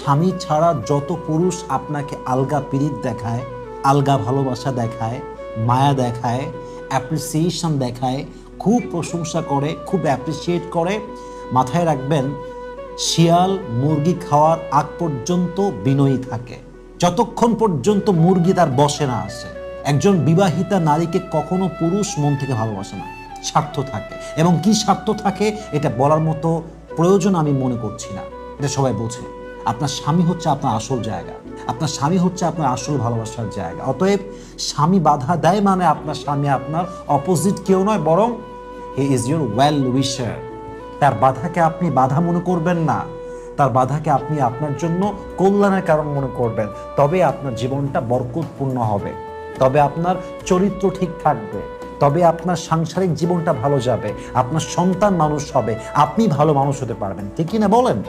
স্বামী ছাড়া যত পুরুষ আপনাকে আলগা পিরিত দেখায়, আলগা ভালোবাসা দেখায়, মায়া দেখায় অ্যাপ্রিসিয়েশন দেখায়, খুব প্রশংসা করে, খুব অ্যাপ্রিসিয়েট করে, মাথায় রাখবেন, শিয়াল মুরগি খাওয়ার আগ পর্যন্ত বিনয়ী থাকে। যতক্ষণ পর্যন্ত মুরগি তার বসে না আসে একজন বিবাহিতা নারীকে কখনো পুরুষ মন থেকে ভালোবাসে না, স্বার্থ থাকে। এবং কি স্বার্থ থাকে, এটা বলার মতো প্রয়োজন আমি মনে করছি না, এটা সবাই বোঝে। আপনার স্বামী হচ্ছে আপনার আসল জায়গা। আপনার স্বামী হচ্ছে আপনার আসল ভালোবাসার জায়গা। অতএব স্বামী বাধা দেয় মানে আপনার স্বামী আপনার অপোজিট কেউ নয়, বরং he is your well wisher তার বাধাকে আপনি বাধা মনে করবেন না। তার বাধাকে আপনি আপনার জন্য কল্যাণের কারণ মনে করবেন। তবে আপনার জীবনটা বরকতপূর্ণ হবে। তবে আপনার চরিত্র ঠিক থাকবে। তবে আপনার সাংসারিক জীবনটা ভালো যাবে। আপনার সন্তান মানুষ হবে। আপনি ভালো মানুষ হতে পারবেন। ঠিক কি না বলেন?